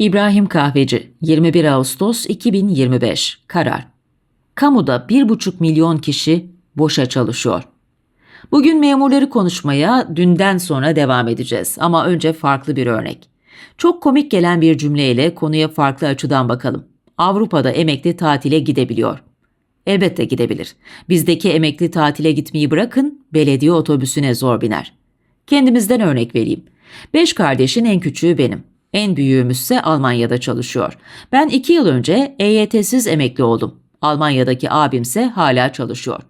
İbrahim Kahveci 21 Ağustos 2025 Karar Kamuda 1,5 milyon kişi boşa çalışıyor. Bugün memurları konuşmaya dünden sonra devam edeceğiz ama önce farklı bir örnek. Çok komik gelen bir cümleyle konuya farklı açıdan bakalım. Avrupa'da emekli tatile gidebiliyor. Elbette gidebilir. Bizdeki emekli tatile gitmeyi bırakın, belediye otobüsüne zor biner. Kendimizden örnek vereyim. Beş kardeşin en küçüğü benim. En büyüğümüzse Almanya'da çalışıyor. Ben iki yıl önce EYT'siz emekli oldum. Almanya'daki abimse hala çalışıyor.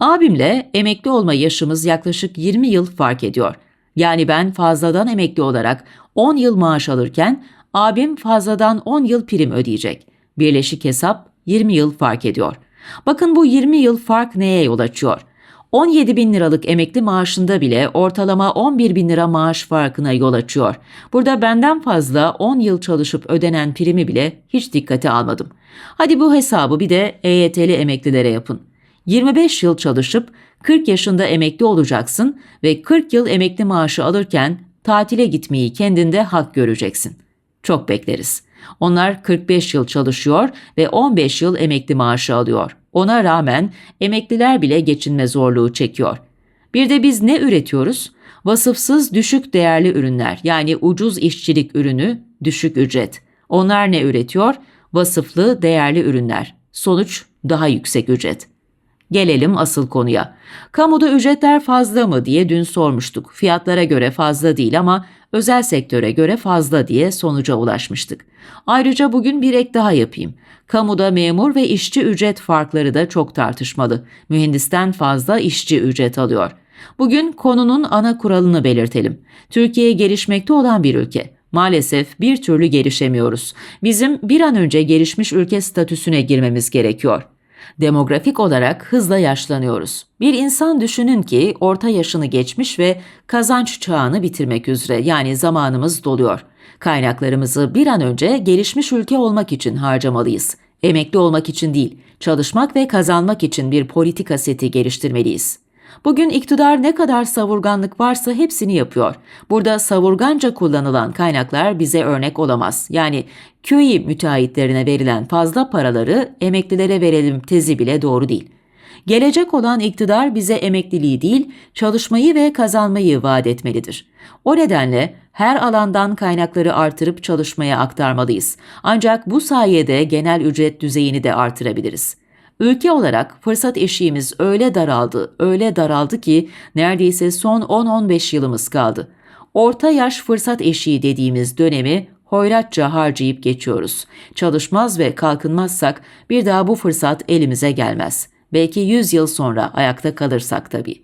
Abimle emekli olma yaşımız yaklaşık 20 yıl fark ediyor. Yani ben fazladan emekli olarak 10 yıl maaş alırken abim fazladan 10 yıl prim ödeyecek. Birleşik hesap 20 yıl fark ediyor. Bakın bu 20 yıl fark neye yol açıyor? 17 bin liralık emekli maaşında bile ortalama 11 bin lira maaş farkına yol açıyor. Burada benden fazla 10 yıl çalışıp ödenen primi bile hiç dikkate almadım. Hadi bu hesabı bir de EYT'li emeklilere yapın. 25 yıl çalışıp 40 yaşında emekli olacaksın ve 40 yıl emekli maaşı alırken tatile gitmeyi kendinde hak göreceksin. Çok bekleriz. Onlar 45 yıl çalışıyor ve 15 yıl emekli maaşı alıyor. Ona rağmen emekliler bile geçinme zorluğu çekiyor. Bir de biz ne üretiyoruz? Vasıfsız düşük değerli ürünler yani ucuz işçilik ürünü, düşük ücret. Onlar ne üretiyor? Vasıflı değerli ürünler. Sonuç daha yüksek ücret. Gelelim asıl konuya. Kamuda ücretler fazla mı diye dün sormuştuk. Fiyatlara göre fazla değil ama özel sektöre göre fazla diye sonuca ulaşmıştık. Ayrıca bugün bir ek daha yapayım. Kamuda memur ve işçi ücret farkları da çok tartışmalı. Mühendisten fazla işçi ücret alıyor. Bugün konunun ana kuralını belirtelim. Türkiye gelişmekte olan bir ülke. Maalesef bir türlü gelişemiyoruz. Bizim bir an önce gelişmiş ülke statüsüne girmemiz gerekiyor. Demografik olarak hızla yaşlanıyoruz. Bir insan düşünün ki orta yaşını geçmiş ve kazanç çağını bitirmek üzere yani zamanımız doluyor. Kaynaklarımızı bir an önce gelişmiş ülke olmak için harcamalıyız. Emekli olmak için değil, çalışmak ve kazanmak için bir politika seti geliştirmeliyiz. Bugün iktidar ne kadar savurganlık varsa hepsini yapıyor. Burada savurganca kullanılan kaynaklar bize örnek olamaz. Yani köy müteahhitlerine verilen fazla paraları emeklilere verelim tezi bile doğru değil. Gelecek olan iktidar bize emekliliği değil, çalışmayı ve kazanmayı vaat etmelidir. O nedenle her alandan kaynakları artırıp çalışmaya aktarmalıyız. Ancak bu sayede genel ücret düzeyini de artırabiliriz. Ülke olarak fırsat eşiğimiz öyle daraldı, öyle daraldı ki neredeyse son 10-15 yılımız kaldı. Orta yaş fırsat eşiği dediğimiz dönemi hoyratça harcayıp geçiyoruz. Çalışmaz ve kalkınmazsak bir daha bu fırsat elimize gelmez. Belki 100 yıl sonra ayakta kalırsak tabii.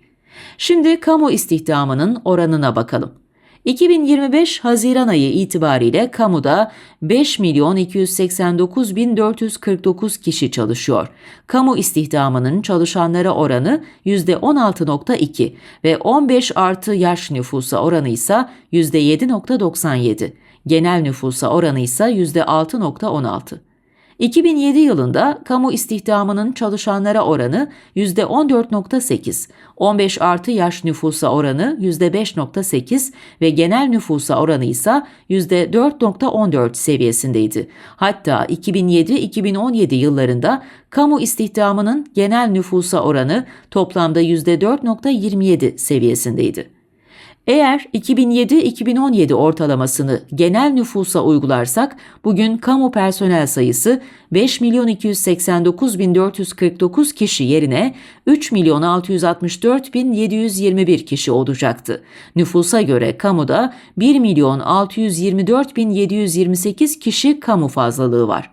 Şimdi kamu istihdamının oranına bakalım. 2025 Haziran ayı itibariyle kamuda 5 milyon 289 bin 449 kişi çalışıyor. Kamu istihdamının çalışanlara oranı %16.2 ve 15 artı yaş nüfusa oranı ise %7.97. Genel nüfusa oranı ise %6.16. 2007 yılında kamu istihdamının çalışanlara oranı %14.8, 15 artı yaş nüfusa oranı %5.8 ve genel nüfusa oranı ise %4.14 seviyesindeydi. Hatta 2007-2017 yıllarında kamu istihdamının genel nüfusa oranı toplamda %4.27 seviyesindeydi. Eğer 2007-2017 ortalamasını genel nüfusa uygularsak bugün kamu personel sayısı 5 milyon 289 bin 449 kişi yerine 3 milyon 664 bin 721 kişi olacaktı. Nüfusa göre kamuda 1 milyon 624 bin 728 kişi kamu fazlalığı var.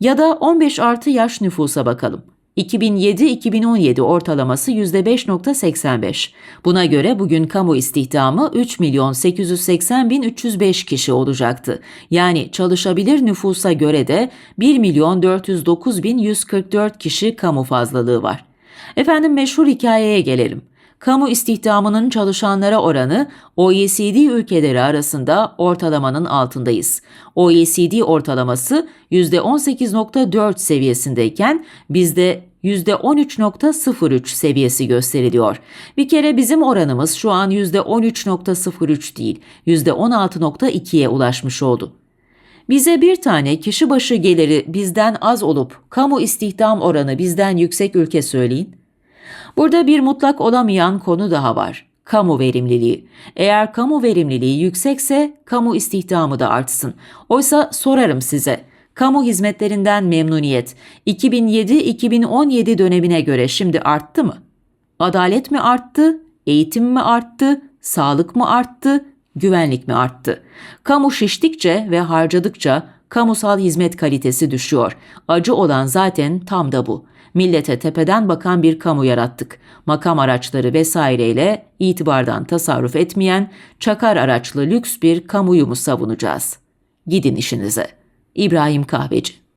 Ya da 15 artı yaş nüfusa bakalım. 2007-2017 ortalaması %5.85. Buna göre bugün kamu istihdamı 3 milyon 880 bin 305 kişi olacaktı. Yani çalışabilir nüfusa göre de 1 milyon 409 bin 144 kişi kamu fazlalığı var. Efendim meşhur hikayeye gelelim kamu istihdamının çalışanlara oranı OECD ülkeleri arasında ortalamanın altındayız. OECD ortalaması %18.4 seviyesindeyken bizde %13.03 seviyesi gösteriliyor. Bir kere bizim oranımız şu an %13.03 değil, %16.2'ye ulaşmış oldu. Bize bir tane kişi başı geliri bizden az olup kamu istihdam oranı bizden yüksek ülke söyleyin. Burada bir mutlak olamayan konu daha var. Kamu verimliliği. Eğer kamu verimliliği yüksekse kamu istihdamı da artsın. Oysa sorarım size. Kamu hizmetlerinden memnuniyet 2007-2017 dönemine göre şimdi arttı mı? Adalet mi arttı? Eğitim mi arttı? Sağlık mı arttı? Güvenlik mi arttı? Kamu şiştikçe ve harcadıkça kamusal hizmet kalitesi düşüyor. Acı olan zaten tam da bu. Millete tepeden bakan bir kamu yarattık. Makam araçları vesaireyle itibardan tasarruf etmeyen çakar araçlı lüks bir kamuyu mu savunacağız? Gidin işinize. İbrahim Kahveci